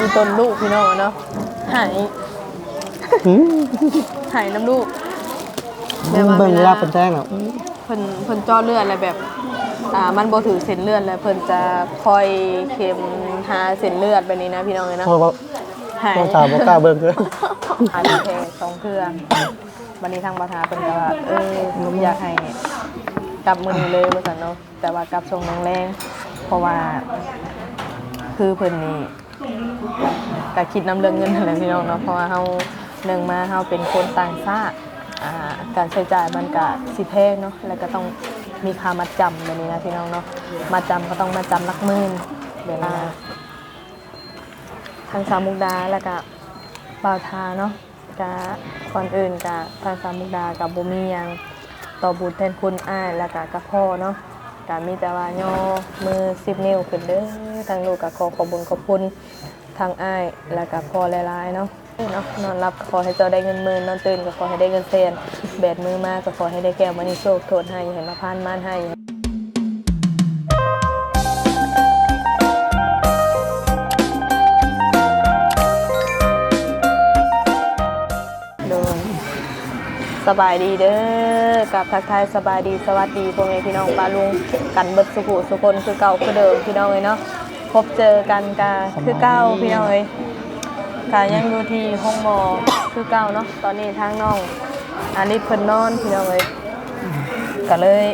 อีต้นลูกพี่น้องเนาะหายหายน้ำลูกเบิ่งเวลาเป็นแจ้งอะเพิ่นเพิ่นจ่อเลือดอะไรแบบอ่ามันบ่ถือเส้นเลือดแล้วเพิ่นจะคอยเข็มหาเส้นเลือดแบบนี้นะพี่น้องเอ้ยนาะเพราะว่าหาย ต้องสาวบ่กล้าเบิ่งเลยหายแค่สองเครื่องวันนี้ทางประธานเพิ่นก็ว่าเอออยากให้กลับมือนี้เลยว่าซั่นเนาะแต่ว่ากลับช่วงแรงๆเพราะว่า คือเพิ่นนี่ ก็คิดน้ำเรื่องเงินนั่นแหละพี่น้องเนาะเพราะว่าเฮาหนึ่งมาเฮาเป็นคนต่างชาติอ่าการใช้จ่ายมันก็สิแพงเนาะแล้วก็ต้องมีค่ามัดจำแบบนี้นะพี่น้องเนาะมาจำก็ต้องมาจำหลักหมื่นเวลาทางสามมุกดาแล้วก็บ่าวทาเนาะกะก่อนอื่นกะทางสามมุกดากับบ่มีหยังต่อบุญแทนคุณอ้ายแล้วก็กับพ่อเนาะกามีแต่ว่าย่อมือสิบนิ้วขึ้นเด้อทางลูกก็ขอขอบคุญขอบคุณ ทางอ้ายแล้วก็พอหลายๆเนาะเนาะนอนรับขอให้เจ้าได้เงินหมื่นนอนตื่นก็ขอให้ได้เงินแสนแบดมือมากก็ขอให้ได้แก้วมันีโชคโทษให้ให้มาพานม่านให้โดยสบายดีเด้อกับทักทายสบายดีสวัสดีพ่อแม่พี่น้องปาลุงกันเบิดสุขุสุคนคือเก่าคือเดิมพี่น้องเลยเนาะ พบเจอกันกาคือเก่าพี่น้องเลยค่ะยังอยู่ที่ห้องหมอคือเก่าเนาะตอนนี้ทางน้องอาลิศเพิ่นนอนพี่น้องเลยก็เลย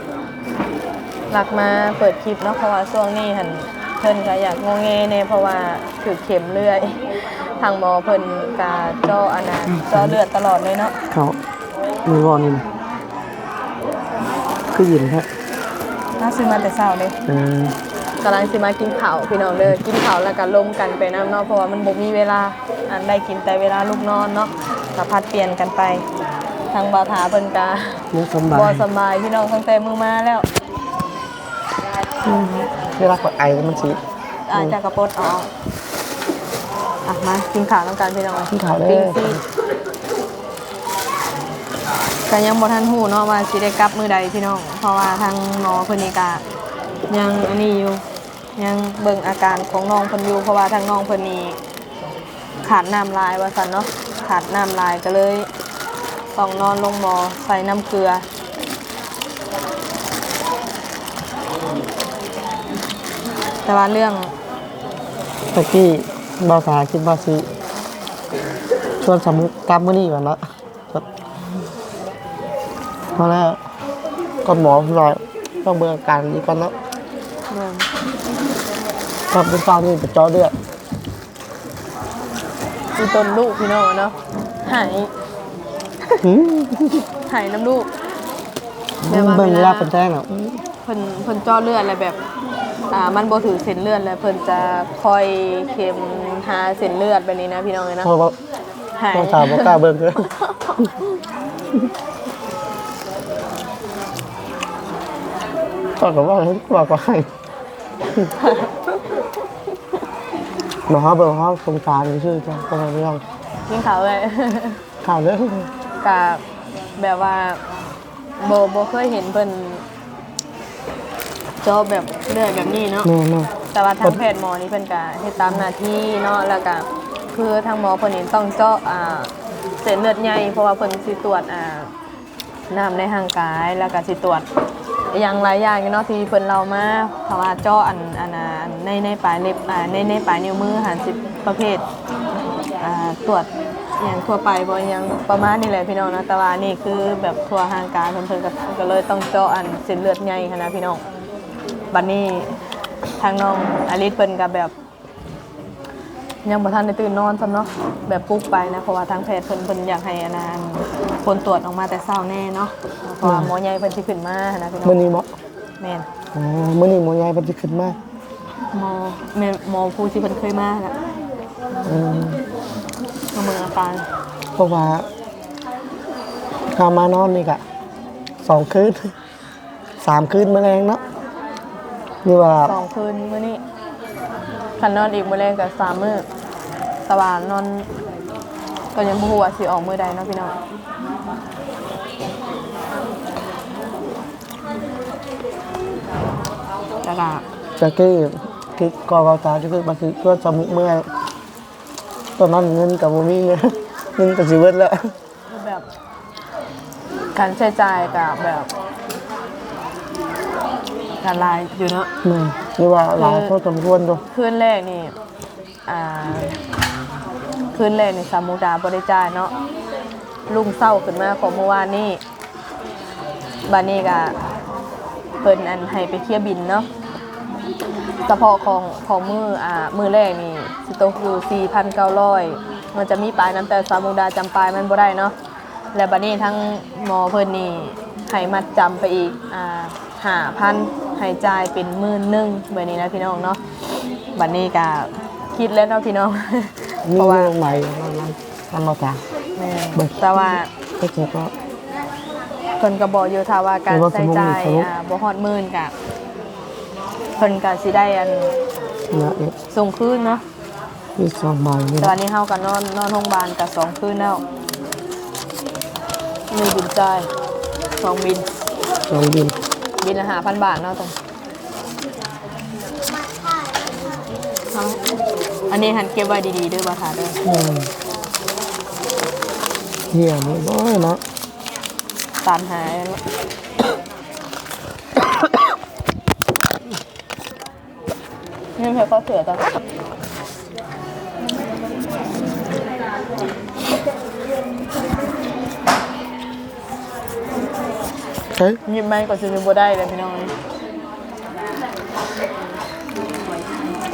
หลักมาเปิดคลิปเนาะเพราะว่าช่วงนี้หันเพิ่นก็อยากงงเงเน่เพราะว่าถือเข็มเลื่อย ทางหมอเพิ่นกาเจาะอันนะเจาะเลือดตลอดเลยเนาะเขามีวอนี่นะคือยินฮะน่าซื้อมาแต่เช้าเลยเออ กำลังสิมากินข้าวพี่น้องเด้อกินข้าวแล้วก็ลมกันไปน้ำเนาะเพราะว่ามันบ่มีเวลาอันได้กินแต่เวลาลูกนอนเนาะก็พัดเปลี่ยนกันไป ทางบาถาเพิ่นกาเนื้อสำบาบ่ยสำบายพี่น้องตั้งแต่มือมาแล้วเวลากดไอมันสิอาจจะกระปดออกอะมากินข้าวน้ำกันพี่น้องกินข้าวเด้อปิ้งซีก็ยังบ่ทันฮู้เนาะว่าสิได้กลับมื้อใดพี่น้อง เพราะว่าทางหมอเพิ่นนี่ก็ยังอันนี้อยู่ ยังเบิ่งอาการของน้องเพิ่นอยู่เพราะว่าทางน้องเพิ่นนี่ขาดน้ำลายว่าซั่นเนาะขาดน้ำลายก็เลยต้องนอนลงหมอใส่น้ำเกลือแต่ว่าเรื่องตะกี้บาสาคิดว่าสิชวนสมุกกลับมื้อนี้ก่อนเนาะเพราะแล้วก็หมอรอยต้องเบิ่งอาการดีก่อนเนาะ เรื่องกลับเป็นฟาวนี่ไปเจาะเลือดอีต้นลูกพี่น้องเนาะหายหืมหายน้ำลูกเบิ่งเวลาเป็นแจ้งอะเพิ่นเพิ่นเจ่อเลือดอะไรแบบ อ่า มันบ่ถือเส้นเลือดแล้วเพิ่นจะคอยเข็มหาเส้นเลือดแบบนี้นะพี่น้องเลยนะเพราะว่าหายต้องสาวบ่กล้าเบิ่งเลยก็ก็ว่าให้ว่าก็ให้ บอกเขาเบิ่งเขาสงสารชื่อจ้ะก็ไม่ต้องกินข้าวเลยข่าวเด้อกับแบบว่าโบโบเคยเห็นเพิ่นเจาะแบบเลือดแบบนี้เนาะแม่แม่แต่ว่าทางแพทย์หมอนี่เพิ่นก็เฮ็ดตามหน้าที่เนาะแล้วก็คือทางหมอเพิ่นนี่ต้องเจาะอ่าเส้นเลือดใหญ่เพราะว่าเพิ่นสิตรวจอ่าน้ำในร่างกายแล้วก็สิตรวจ อย่างหลายอย่างอยู่เนาะที่เพิ่นเรามาเพราะว่าเจาะอันอันนะอันในในปลายเล็บอ่าในในปลายนิ้วมือหันสิประเภทอ่าตรวจอย่างทั่วไปบ่อย่างประมาณนี้แหละพี่น้องนะแต่ว่านี่คือแบบทั่วทางการเพิ่นเพิ่นก็ก็เลยต้องเจาะอันเส้นเลือดใหญ่ค่ะนะพี่น้องบัดนี้ทางน้องอลิสเพิ่นกับแบบ ยังบ่ทันได้ตื่นนอนซ้ำเนาะแบบปลุกไปนะเพราะว่าทางแพทย์เพิ่นเพิ่นอยากให้อนนานผลตรวจออกมาแต่เช้าแน่เนาะเพราะว่าหมอใหญ่เพิ่นสิขึ้นมานะพี่น้องมื้อนี้หมอแม่นอ๋อมื้อนี้หมอใหญ่เพิ่นสิขึ้นมาหมอแม่นหมอผู้ที่เพิ่นเคยมาน่ะอืมมาเมืองอาการเพราะว่าข้ามานอนนี่กะสองคืนสามคืนแมลงเนาะนี่ว่าสองคืนมื้อนี้คันนอนอีกมื้อแรกก็สามมื้อ แตะวันนอนก็ยังบ่ฮู้ว่าสิออกมื้อใดเนาะพี่น้องแล้วก็จะกี้ที่กอกตาก็คือมาคือก็สมุกเมื่อยตอนนั้นเงินกับบ่มีเงินเงินก็สิเบิดแล้วคือแบบการใช้จ่ายกับแบบการรายอยู่เนาะแม่นี่ว่าหลายเท่าสมควรตัวคืนแรกนี่อ่า คืนแรกนี่สามุดาบริจาเนาะลุงเศร้าขึ้นมาของเมื่อวานนี่บานี่กะเพิ่นอันให้ไปเคลียร์บินเนาะเฉพาะของของมืออ่ามือแรกนี่สิตกอยู่4,900 มันจะมีปลายน้ำแต่สามมุดาจำปลายมันบ่ได้เนาะและบัดนี้ทั้งหมอเพิ่นนี่ให้มัดจำไปอีกอ่าหาพันห้จ่ายเป็นหมื่นนึ่งแบบนี้นะพี่น้องเนาะบัดนี้ก็คิดแล้วเนาะพี่น้อง เพราะว่าเรื่องใหม่มันมันมาจากแม่เบิก แต่ว่าก็จะก็ เพิ่นก็บอกอยู่ถ้าว่าการเออว่าใช้จ่ายสมมุติอ่าบ่ฮอดหมื่นก็เพิ่นก็สิได้อันนะเนี่ยส่งคืนเนาะมีสองใบนี่แต่นะวันนี้เฮาก็นอนนอนโรงพยาบาลก็สองคืนแล้วมีบินจ่ายสองบินสองบินบินละ5,000บาทเนาะตรงเอาอันนี้หันเก็บไว้ดีๆเด้วยบ่ค่ะเด้ออืมเฮียนี่น้อยเนาะตามหานี่เพื่อก็เสือจ้ะเฮ้ย ยิ้มไม่ก็ซื้อบัได้เลยพี่น้อง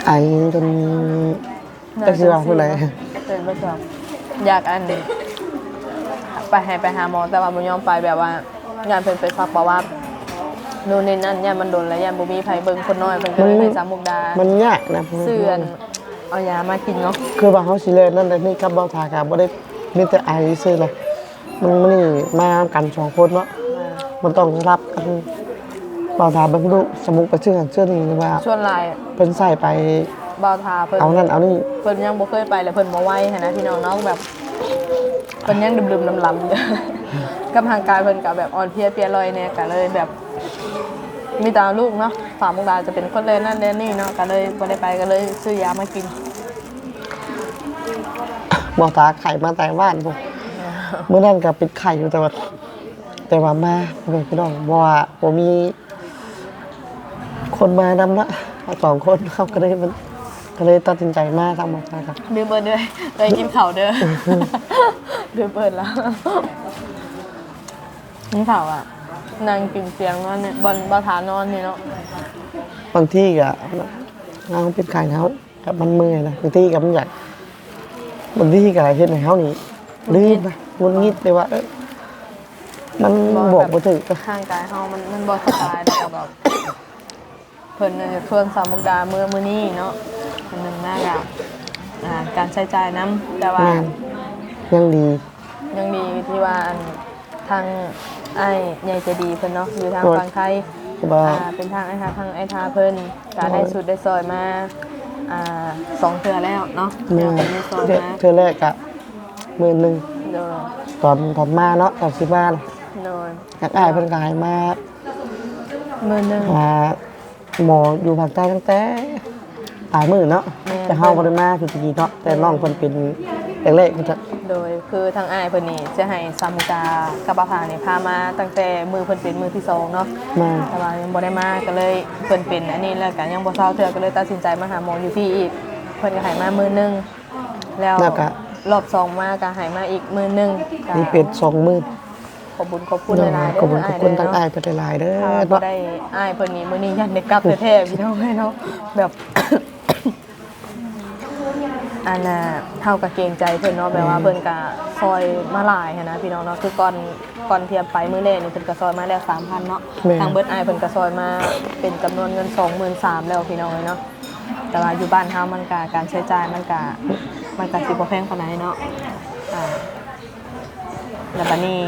ไอ้จนจะสิว่าผู้ใดเป็นประจำอยากอันนี้ไปให้ไปหาหมอแต่ว่าบุญยอมไปแบบว่างานเพิ่นไปซักบอกว่านู่นนี่นั่นเนี่ยมันโดนแล้วยันบุมีไผเบิ่งคนน้อยเพิ่นก็เลยให้สามมุกดามันยากนะเสื่อนเอายามากินเนาะคือว่าเขาสิเลนนั่นแต่นี่กับเบาทากาบ่ได้มีแต่ไอซื่อเลยมันมันนี่มากันสองคนเนาะมันต้องรับกันเบาทาบรรลุสมุกไปเชื่อกันเชื่อนี่ว่า ชวนหลายเพิ่นใส่ไปบ่าวทาเพิ่นเอานั่นเอานี่เพิ่นยังบ่เคยไปเลยเพิ่นบ่ไหวหั้นนะพี่น้องเนาะแบบเพิ่นยังดึมๆลำๆอยู่ กับทางกายเพิ่นก็แบบอ่อนเพลียเปลียลอยเนี่ยก็เลยแบบ มีตาลูกเนาะฝามุกดาจะเป็นคนเลยนั่นเลยนี่เนาะก็เลยบ่ได้ไปก็เลยซื้อยามากินเบาทาไข่มาแต่บ้านพวกเมื่อนั้นก็เป็นไข่อยู่แต่ว่าแต่ว่ามาพ่อแม่พี่น้องบ่ว่าบ่มี คนมานำเนาะสองคนเขาก็เลยมันก็เลยตัดสินใจมาทางเบาทาครับดื้อเบิดด้วยเลยกินข้าวเด้อดื้อเบิดแล้วนี่ข่าวอะนางกินเสียงนอนเนี่ยบนบ่ทานอนนี่เนาะบางที่ก็เราเป็นไข่เขากับมันเมื่อยนะบางที่ก็มันอยากบางที่ก็อะไรเช่นในเขานี่ลื่นนะงุนงิดเลยว่าเอ้ยมันบอกบ่ถึงก็ร่างกายเฮามันมันบ่สบายแล้วก็แบบเพิ่นน่ะจะชวนสาวมุกดาเมื่อมื้อนี้เนาะอันหนึงน่าอยากอ่าการใช้จ่ายนํแต่ว่าแม่นยังดี ยังดีที่ว่าอันทางไอ้ใหญ่ใจะดีเพิ่นเนาะอยู่ทางโอ้ย ฝั่งไทย บ่าอ่าเป็นทางไอ้ทาทางไอ้ทาเพิ่นก็ได้สุดได้ซอยมาอ่าสองเทื่อแล้วเนาะแม่เดี๋ยวเพิ่นได้ซอยเทื่อมาเทื่อแรกอะหมื่นหนึ่งโดยตอนตอนมาเนาะตอนสิมาน่ะโดยอยากอายเพิ่นกายมามื้อหนึงหา หมออยู่ภาคใต้ตั้งแต่หลายมื้อเนาะแม่แต่เฮาบ่ได้มาคือตะกี้เนาะแต่น้องเพิ่นเป็นแรกๆเพิ่นจะโดยคือทางอ้ายเพิ่นนี่จะให้ซามุกากับป้าผานี่พามาตั้งแต่มือเพิ่นเป็นมือที่สองเนาะมาแต่ว่ายังบ่ได้มาก็เลยเพิ่นเป็นอันนี้แล้วก็ยังบ่เศร้าเทื่อก็เลยตัดสินใจมาหาหมออยู่พี่อีกเพิ่นก็ให้มามื้อหนึงแล้วแล้วก็รอบสองมาก็ให้มาอีกมื้อหนึงก็มีเป็ดสองมื้อ ขอบคุญขอบคุณหลายๆขอบคุณขอบคุณทั้งเด้อายเพิ่นหลายๆเด้อถ้าบ่เนาะได้อ้ายเพิ่นนี่มื้อนี้ยันได้กลับแท้ๆพี่น้องเอ้ยเนาะแบบอันน่ะเฮาก็เกรงใจเพิ่นเนาะแบบว่าเพิ่นก็ซอยมาหลายหั้นนะพี่น้องเนาะคือก่อนก่อนเทียมไปมื้อแรกนี่เพิ่นก็ซอยมาแล้ว3,000เนาะแม่ทางเบิดอ้ายเพิ่นก็ซอยมาเป็นจำนวนเงิน23,000แล้วพี่น้องเอ้ยเนาะแต่ว่าอยู่บ้านเฮามันก็การใช้จ่ายมันก็มันก็สิบ่แพงปานใดเนาะอ่าแล้วบัดนี้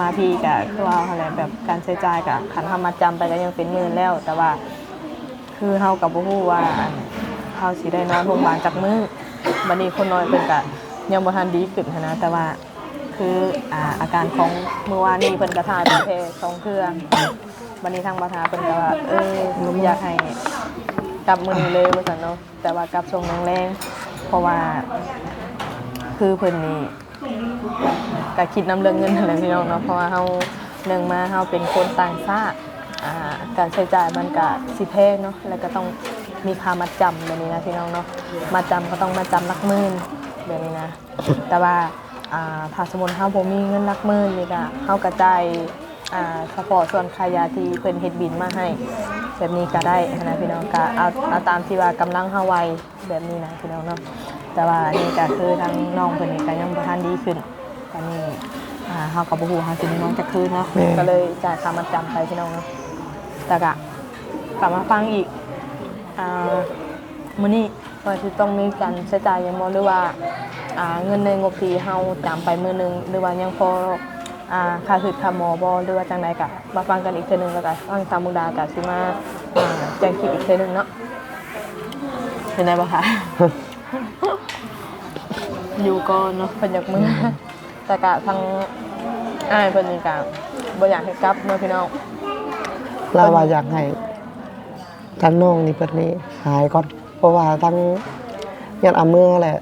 มาพี่ก็คือว่าอะไรแบบการใช้จ่ายก็คันเฮามาจำไปก็ยังเป็นหมื่นแล้ว แต่ว่า คือเฮากับบ่ฮู้ว่าเฮาสิได้นอนโรงพยาบาลจักมือบัดนี้คนน้อยเพิ่นก็ยังบ่ทันดีขึ้นนะแต่ว่าคืออ่าอาการของเมื่อวานนี้เพิ่นก็ถ่ายเป็นแค่สองเครื่องบัดนี้ทางประธาเพิ่นก็ว่าเอออยากให้กลับมือเลยว่าซั่นเนาะแต่ว่ากลับช่วงแรงๆเพราะว่าคือเพิ่นนี่ ก็คิดน้ำเรื่องเงินอะไรพี่น้องเนาะเพราะว่าเฮาเนื่องมาเฮาเป็นคนต่างชาติอ่าการใช้จ่ายมันก็สิแพงเนาะแล้วก็ต้องมีค่ามัดจำแบบนี้นะพี่น้องเนาะมัดจำก็ต้องมาจำหลักหมื่นแบบนี้นะ แต่ว่าอ่าสมมุติเฮาบ่มีเงินลักหมื่นนี่ก็เฮากระจายอ่าเฉพาะส่วนค่ายาที่เพิ่นเฮ็ดบินมาให้ แบบนี้ก็ได้นะพี่น้องก็เอาเอาตามที่ว่ากำลังเฮาไวแบบนี้นะพี่น้องเนาะแต่ว่านี่ก็คือทางน้องเพิ่นนี่ก็ยังบ่ทันดีขึ้น อนนี้อ่าเฮาก็บ่ฮู้เฮาสิได้น้องจะคืนเนาะแม่ ก็เลยจ่ายค่ามัดจำไปพี่น้องเนาะแต่ก็กลับมาฟังอีกอ่ามื้อนี้ว่าสิต้องมีการใช้จ่ายหยังบ่หรือว่าอ่าเงินในงบที่เฮาจำไปมื้อหนึงหรือว่ายังพออ่าค่าคือค่าหมอบ่หรือว่าจังใดก็มาฟังกันอีกเทื่อหนึงแล้วก็ฟังตามมุกดาก็สิมาอ่าแจ้งคลิปอีกเทื่อหนึงเนาะเป็นไงบ่คะ อยู่ก่อนเนาะเพิ่นอยากมือ แต่กะทางอ้ายเพิ่นนี่กะบ่อยากให้กลับเนาะพี่น้อง เราว่าอยากให้ทั้งน้องนี่เพิ่นนี่หายก่อน เพราะว่าทั้งยันเอามือแหละ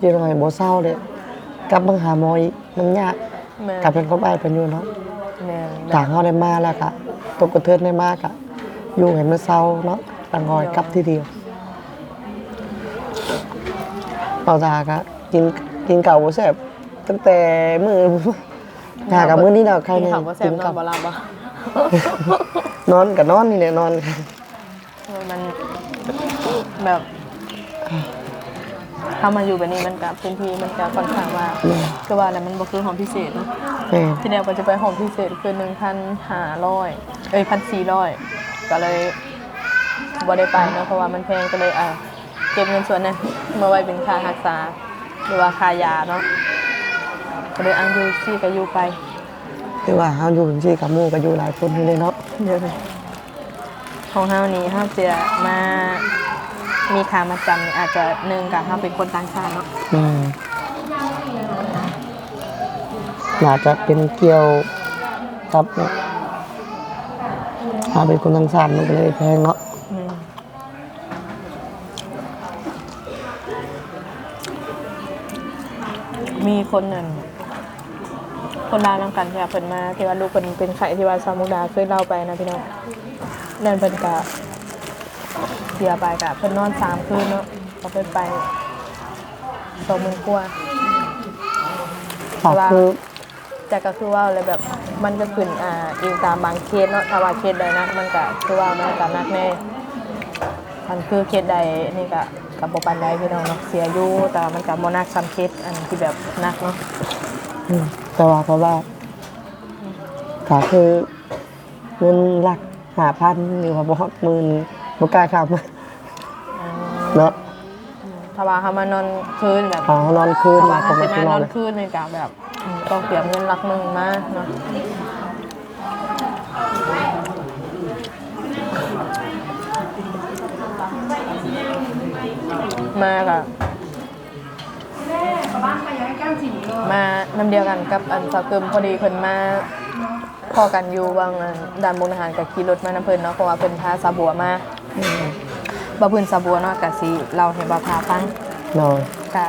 อยังไงบ่เศร้าเลยกลับมาหาหมออีกมันยากแม่กลับเป็นคนอ้ายเพิ่นอยู่เนาะ แม่ถ้าเฮาได้มาแล้วก็ตกกระเทือนได้มากอะอยู่ให้มันเศร้าเนาะตังงอยกลับทีเดียวเอาตากะกินกินเก่าบ่แซ่บ ตั้งแต่มื้อหากับมื้อนี้ดอกใครกินเนี่ยข้าวบ่แซ่บนอนบ่หลับบ่นอนกับนอนนี่แหละนอนมันแบบถ้ามาอยู่แบบนี้มันกับพื้นที่มันก็ค่อนข้างว่าแม่คือว่าแล้วมันบ่คือหอมพิเศษเนาะแม่ที่เดียวก็จะไปหอมพิเศษคือหนึ่งพันห้าร้อยเอ้ยพันสี่ร้อยก็เลยบ่ได้ไปเนาะเพราะว่ามันแพงก็เลยอะเก็บเงินส่วนนั้นมาไว้เป็นค่ารักษาหรือว่าค่ายาเนาะ ก็เลยอังยูซี่ก็อยู่ไปคือว่าเฮาอยู่ที่กับหมู่ก็อยู่หลายคนนี่เลยเนาะเดี๋ยวนะของเฮานี้เฮาจะมามีค่ามาจำนี่อาจจะหนึ่งกับเฮาเป็นคนต่างชาติเนาะอืมน่าจะเป็นเกี่ยวครับถ้าเป็นคนทางสารมันก็เลยแพงเนาะอืมมีคนหนึ่ง คนลาวนํกันที่ว่าเพิ่นมาที่ว่าลูกเพิ่นเป็นไข้ที่ว่าซามุกดาเคยเล่าไปนะพี่น้องนั่นเพิ่นก็เสียไปกะเพิ่นนอนสามคืนเนาะก็เพิ่นไปสองหมื่นกว่าฝากคือแต่ก็คือว่าอะไรแบบมันก็ขึ้นอ่าเองตามบางเคสเนาะถ้าว่าเคสใดนักมันก็คือว่ามันก็นักแน่มันคือเคสใดนี่ก็กับบ่ปานใดพี่น้องเนาะเสียอยู่แต่มันก็บ่นักซ้ำเคสอันที่แบบนักเนาะอืม แต่ว่าเพราะว่าถ้าคือเงินหลักหาพันหรือว่าบ่ฮอดหมื่นบ่กล้าขับอืมเนาะถ้าว่าเขามานอนคืนแบบหานอนคืนถ้าว่าผเขามจะไม่มานนออนนเลยคืนนี่ก็แบบอืมต้องเตรียมเงินหลักหมื่นมาเนาะมากับ มาน้ำเดียวกันกับอันสาวเกิมพอดีเพิ่นมาพอกันอยู่บางอันด่านบุญอาหารกับขี่รถมาน้ำเพิ่นเนาะเพราะว่าเพิ่นพาสาบัวมาบ่เพิ่นสาบัวเนาะกะสิเราให้บ่าวพาฟังนอนก็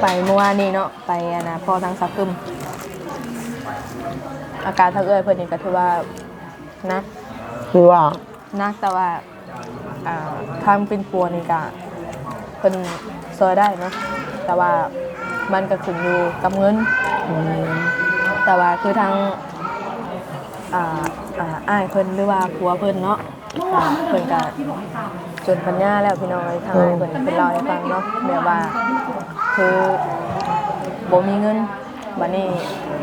ไปเมื่อวานนี้เนาะไปอะนะพอทางสักกึมอาการทางเอื้อยเพิ่นนี่ก็ถือว่านักคือว่านักแต่ว่าอ่าทางเป็นปัวนี่ก็ เพิ่นซอยได้เนาะแต่ว่ามันก็ขึ้นอยู่กับเงินอืมแต่ว่าคือทางอ่าอ่าอ้ายเพิ่นหรือว่าผัวเพิ่นเนาะอ่าเพิ่นก็จนปัญญาแล้วพี่น้องเอ้ยทางอ้ายเพิ่นเพิ่นเล่าให้ฟังเนาะแบบว่าคือบ่มีเงินบัดนี้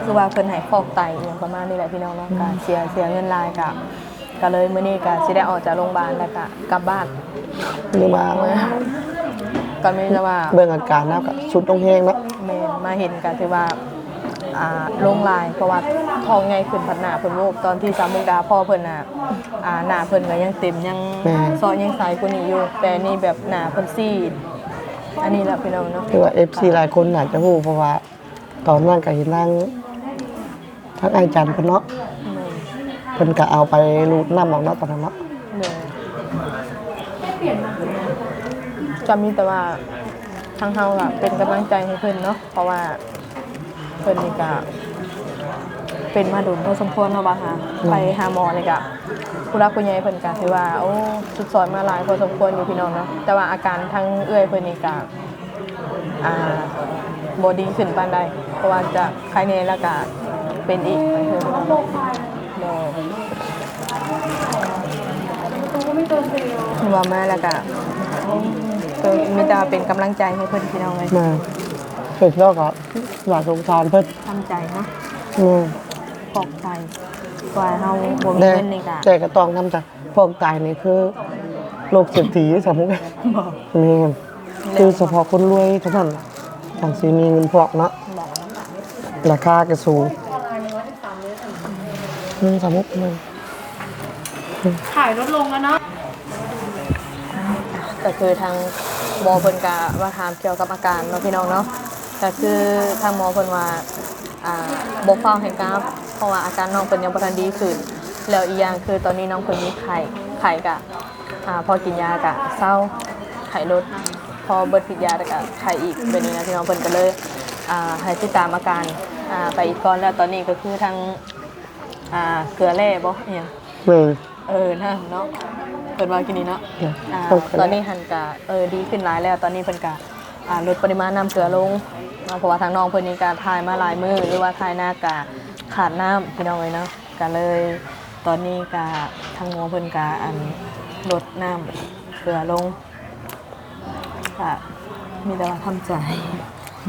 คือว่าเพิ่นให้ฟอกไตอหยังประมาณนี้แหละพี่น้องเนาะก็เสียเสียเงินหลายก็ก็เลยมื้อนี้ก็สิได้ออกจากโรงพยาบาลแล้วก็กลับบ้าน หรือว่า เมื่อ ก็มีแต่ว่าเบิ่งอาการแล้วก็สุดต้องแห้งเนาะแม่มาเห็นกันถือว่าอ่าลงลายเพราะว่าทองไงขึ้นพัดหนาเพิ่นโลกตอนที่สามมุกดาพ่อเพิ่นน่ะอ่าหน้าเพิ่นก็ยังเต็มยังซอยยังใสกว่านี้อยู่แต่นี่แบบหน้าเพิ่นซีดอันนี้แหละพี่น้องเนาะคือว่า FC หลายคนอาจจะฮู้เพราะว่า ตอนนั้นก็เห็นนางทักไอาจารย์เพิ่นเนาะแม่เพิ่นก็เอาไปรูดน้ำออกเนาะตอนนั้นเนาะ แม่ จำมีแต่ว่าทางเฮาก็เป็นกำลังใจให้เพิ่นเนาะเพราะว่าเพิ่นนี่ก็เป็นมาดุนพอสมควรเนาะบ่าค่ะไปหาหมอนี่ก็ผู้รักผู้ใหญ่เพิ่นก็ถือว่าโอ้สุดสอนมาหลายพอสมควรอยู่พี่น้องเนาะแต่ว่าอาการทางเอื้อยเพิ่นนี่ก็อ่าบ่ดีขึ้นปานใดเพราะว่าจะภายในแล้วก็เป็นอีกเพิ่นพี่น้องเนาะโดยว่ามาแล้วก็ ก็มีแต่เป็นกำลังใจให้เพื่อนพี่น้องเลยมาเกิดแล้วก็อยากสงสารเพิ่นทำใจเนาะอืมปลอบใจกว่าเฮาบ่มีแต่เงินนี่ก็แต่ก็ต้องทำใจพวกตายนี่คือโรคเศรษฐีสมมุติบอกแม่นคือเฉพาะคนรวยเท่านั้นจังสิมีเงินพวกเนาะบอกราคาก็สูงหนึ่งสามมุกหนึ่งขายลดลงแล้วเนาะก็คือทาง หมอเพิ่นก็ว่าถามเกี่ยวกับอาการเนาะพี่น้องเนาะก็คือทางหมอเพิ่นว่าอ่าบ่เฝ้าให้กราฟเพราะว่าอาการน้องเพิ่นยังบ่ทันดีขึ้นแล้วอีกอย่างคือตอนนี้น้องเพิ่นมีไข้ไข้ก็อ่าพอกินยาก็เศร้าไข้ลดพอเบิดผิดยาแล้วก็ไข้อีกแบบนี้นะพี่น้องเพิ่นก็เลยอ่าให้ติดตามอาการอ่าไปอีกก่อนแล้วตอนนี้ก็คือทางอ่าเกลือแร่บ่อิหยังหนึ่งเออนะเนาะ เปิดว่ากินนี้เนาะเนี่ยอ่าต้องเกลือตอนนี้หันกะเออดีขึ้นหลายแล้วตอนนี้เพิ่นกะอ่าลดปริมาณน้ำเกลือลงเนาะเพราะว่าทางน้องเพิ่นนี่กะทายมาหลายมือหรือว่าทายหน้ากะขาดน้ำพี่น้องเลยเนาะก็เลย ตอนนี้กะทางหมอเพิ่นกะอันลดน้ำเกลือลงก็มีแต่ว่าทำใจ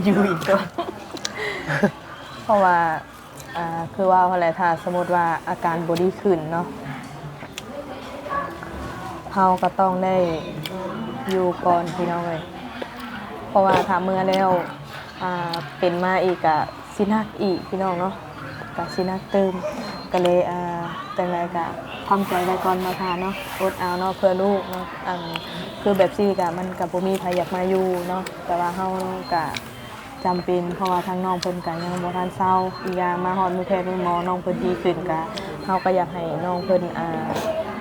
อยู่อีกก่อนเพราะว่าอ่าคือว่าอะไรถ้าสมมติว่าอาการบอดี้ขึ้นเนาะ เฮาก็ต้องได้อยู่ก่อนพี่น้องเลยเพราะว่าถ้าเมื่อแล้วอ่าเป็นมาอีกอะสินักอีกพี่น้องเนาะกับสินักเติมก็เลยอ่าแต่ไงกะทำใจไว้ก่อนมาทานเนาะอดเอาเนาะเพื่อลูกเนาะอันคือแบบซี่กะมันกับบ่มีใครอยากมาอยู่เนาะแต่ว่าเฮากะจำเป็นเพราะว่าทางน้องเพิ่นก็ยังบ่ทันเศร้าอีกอย่างมาฮอดมือแพทย์มือหมอน้องเพิ่นดีขึ้นก็เฮาก็อยากให้น้องเพิ่นอ่า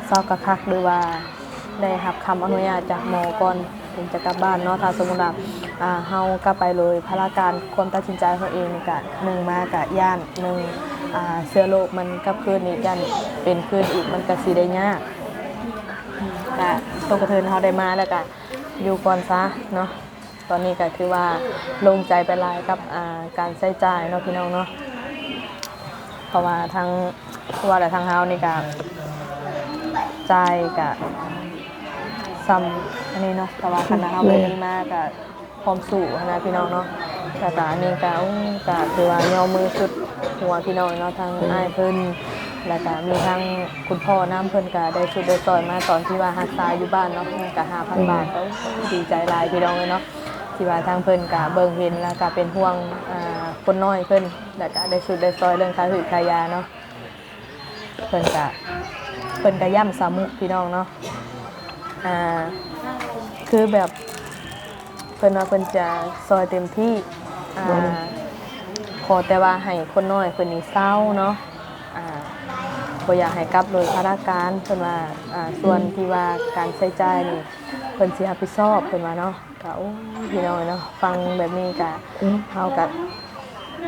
เศร้ากะคักหรือว่า ได้รับคำอนุญาตจากหมอก่อนถึงจะกลับบ้านเนาะถ้าสมมุติว่าอ่าเฮากลับไปเลยภารการความตัดสินใจของเองนี่ก็หนึ่งมากะย่านหนึ่งอ่าเชื้อโรคมันกลับคืนอีกยันเป็นคืนอีกมันก็สิได้ยากก็ต้องกระเทินเฮาได้มาแล้วก็อยู่ก่อนซะเนาะตอนนี้ก็คือว่าลงใจไปหลายกับอ่าการใช้จ่ายเนาะพี่น้องเนาะเพราะว่าทางว่าแต่ทางเฮานี่ก็จ่ายกับ ซ้ำอันนี้เนาะแต่ว่าคณะเฮาบ่มีมากกับพร้อมสู่นะพี่น้องเนาะแต่ตาอันนี้ก็อู้ก็คือว่ายอมมือสุดหัวพี่น้องเนาะทางอ้ายเพิ่นแล้วก็มีทางคุณพ่อน้ำเพิ่นก็ได้ชุดได้ซอยมาตอนที่ว่าหักษาอยู่บ้านเนาะก็5,000บาทก็ดีใจหลายพี่น้องเลยเนาะที่ว่าทางเพิ่นกะเบิ่งเห็นแล้วก็เป็นห่วงอ่าคนน้อยเพิ่นแล้วก็ได้สุดได้ซอยเรื่องค่าหืดค่ายาเนาะเพิ่นกะเพิ่นกะย่ำสามุกพี่น้องเนาะ อ่าคือแบบเพิ่นว่าเพิ่นจะซอยเต็มที่อ่าขอแต่ว่าให้คนน้อยเพิ่นนี่เศร้าเนาะอ่าบ่อยากให้กลับโดยภารการเพิ่นว่าอ่าส่วนที่ว่าการใช้จ่ายนี่เพิ่นสิรับผิดชอบเพิ่นว่าเนาะก็โอ้ยพี่น้องเนาะฟังแบบนี้ก็เฮากับ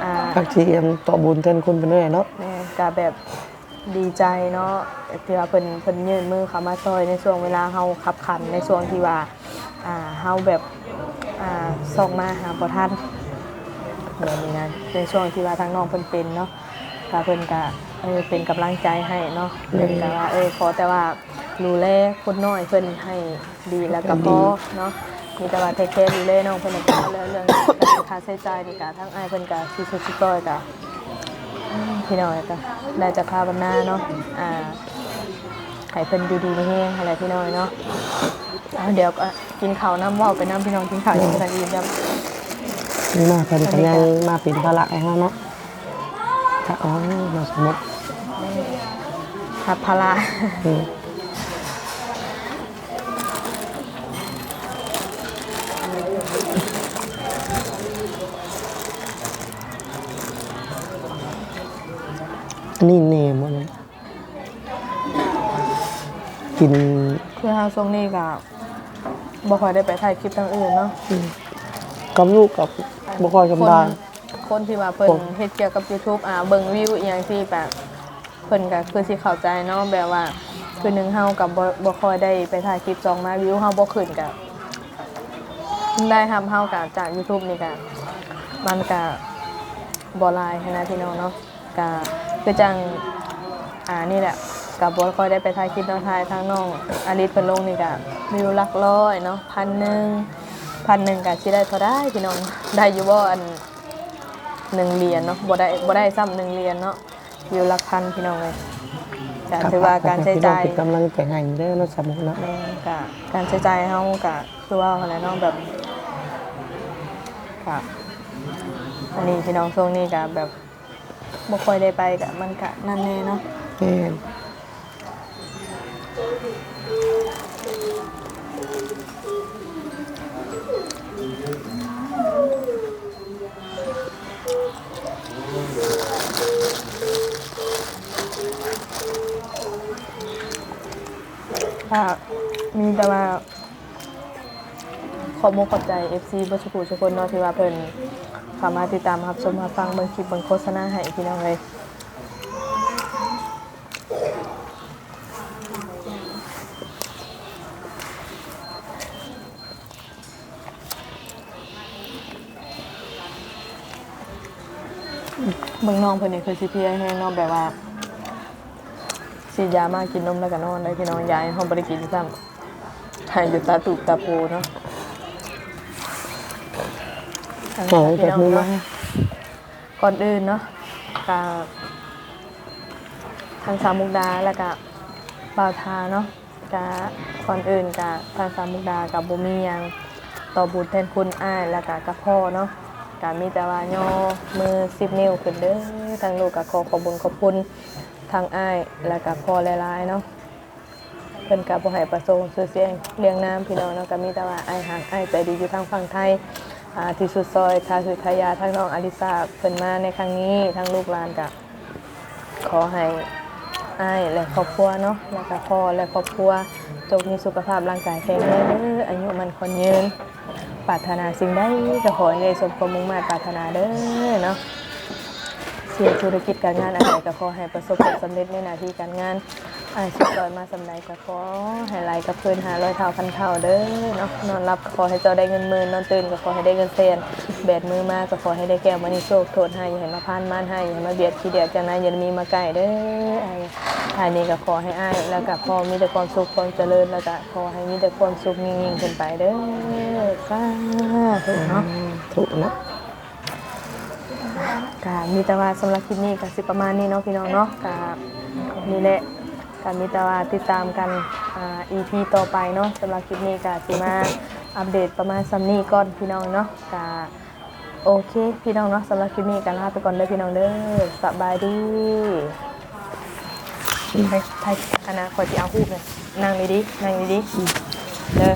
อ่าพักชีเอ็มต่อบุญแทนคุณเป็นแน่เนาะ แม่ก็แบบ ดีใจเนาะที่ว่าเพิ่นเพิ่นยื่นมือเข้ามาช่วยในช่วงเวลาเฮาขับขันในช่วงที่ว่าอ่าเฮาแบบอ่าส่องมาหาบ่ทันแบบนี้นะในช่วงที่ว่าทางน้องเพิ่นเป็นเนาะก็เพิ่นก็เออเป็นกำลังใจให้เนาะเพิ่นก็ว่าเออขอแต่ว่าดูแลคนน้อยเพิ่นให้ดีแล้วก็พอเนาะมีแต่ว่าเทคแคร์ดูแลน้องเพิ่นให้พอแล้วเรื่องการค่าใช้จ่ายนี่ก็ทั้งอ้ายเพิ่นก็สิสุดสิต้อยก็ พี่น้อยก็ได้จากภาพหน้าเนาะอ่าให้เพิ่นอยู่ดีไม่แห้งอะไรพี่น้อยเนาะเอาเดี๋ยวก็กินข้าวน้ำว่าวไปน้ำพี่น้องกินข้าวยังไม่ทันอิ่มจ้ะมาเพิ่นก็ยังมาเป็นภาระให้เฮาเนาะถ้าอ๋อเราสมมุติทับพารา นนี้เนมบ่เนี่ยกิน คือเฮาช่วงนี้ก็บ่ค่อยได้ไปถ่ายคลิปทางอื่นเนาะอืมกับลูกกับบ่ค่อยกำลังคนคนที่ว่าเพิ่นผม เฮ็ดเกี่ยวกับ YouTube อ่าเบิ่งวิวอีหยังที่แบบเพิ่นก็คือสิเข้าใจเนาะแบบว่า คือหนึงเฮากับบ่บ่ค่อยได้ไปถ่ายคลิปซองมาวิวเฮาบ่ขึ้นก็ได้ทำเฮาก็จาก YouTube นี่ก็มันก็บ่หลายหั้นนะพี่น้องเนาะก็ คือจัง อ่านี่แหละก็บ่ค่อยได้ไปถ่ายคลิปเนาะถ่ายทางน้องอลิศเพิ่นลงนี่ก็วิวหลักร้อยเนาะพันหนึ่งพันหนึ่งก็สิได้เท่าได้พี่น้องได้อยู่บ่อันหนึ่งเหรียญเนาะบ่ได้บ่ได้ซ้ำหนึ่งเหรียญเนาะวิวหลักพันพี่น้องเลยการถือว่าการใช้จ่ายเป็นกำลังใจให้เด้อเนาะสมุกเนาะแม่นกะการใช้จ่ายเฮากะคือว่าอะไรเนาะแบบค่ะอันนี้พี่น้องช่วงนี้กะแบบ บ่ค่อยได้ไปกะมันกะนั่นแน่เนาะแม่นค่ะมีแต่ว่า ขอบมุกขอบใจ FC บ่สุขุทุกคนเนาะที่ว่าเพิ่นเข้ามาติดตามรับชมรับฟังเบิ่งคลิปเบิ่งโฆษณาให้พี่น้องเลยเมืองน้องเพิ่นนี่คือสิเพียให้น้องแบบว่าฉีดยามากินนมแล้วก็นอนได้พี่น้องยายห้องบ่ได้กินซ้ำให้อยู่ตาตุกตาปูเนาะ ขอให้แบบนี้มาก่อนอื่นเนาะกับทางสามมุกดาแล้วก็บ่าวทาเนาะกะก่อนอื่นกับทางสามมุกดากับบ่มีหยังต่อบุญแทนคุณอ้ายแล้วก็กับพ่อเนาะก็มีแต่ว่าย่อมือสิบนิ้วขึ้นเด้อทางลูกก็ขอขอบคุญขอบคุณทางอ้ายและก็พ่อหลายๆเนาะเพิ่นก็บ่ให้ประสงค์ชื่อเสียงเรียงน้ำพี่น้องเนาะก็มีแต่ว่าอ้ายหักอ้ายใจดีอยู่ทางฝั่งไทยอ่า ที่สุดซอยทาสุทายาทางน้องอลิซาเพิ่นมาในครั้งนี้ทางลูกหลานก็ขอให้อ้ายและครอบครัวเนาะแล้วก็พ่อและครอบครัวจงมีสุขภาพร่างกายแข็งแรงเด้ออายุมันคนยืนปรารถนาสิ่งใดก็ขอให้ได้สมความมุ่งมั่ปรารถนาเด้อเนาะเสียธุรกิจการงานอะไรก็ขอให้ประสบผลสำเร็จในหน้าที่การงาน อาชีพลอยมาสำใดก็ขอให้ไหลกับเพื่อนหาร้อยเท่าพันเท่าเด้อเนาะนอนรับก็ขอให้เจ้าได้เงินหมื่นนอนตื่นก็ขอให้ได้เงินแสนแบดมือมาก็ขอให้ได้แก้วมันีโชคโทษให้อย่าให้มาพานม่านให้อย่าให้มาเบียดขี้เดียดจังนั้นอย่ามีมาใกล้เด้อไอ้ทายนี้ก็ขอให้อ้ายแล้วก็พอมีแต่ความสุขความเจริญแล้วก็ขอให้มีแต่ความสุขยิ่งๆขึ้นไปเด้อสาธุเนาะถูกเนาะกามีแต่ว่าสำหรับคลิปนี้ก็สิประมาณนี้เนาะพี่น้องเนาะกานี่แหละ กามีแต่ว่าติดตามกันอ่า EP ต่อไปเนาะสำหรับคลิปนี้ก็สิมาอัปเดตประมาณซัมนี้ก่อนพี่น้องเนาะกาโอเค พี่น้องเนาะสำหรับคลิปนี้กันลาไปก่อนเด้อพี่น้องเด้อสบายดีไปไปคณะขอยจะเอาฮูบเลยนั่งดีๆนั่งดีๆเด้อ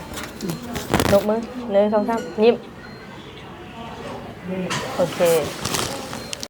ยกมือหนึ่งสองสามยิ้มโอเค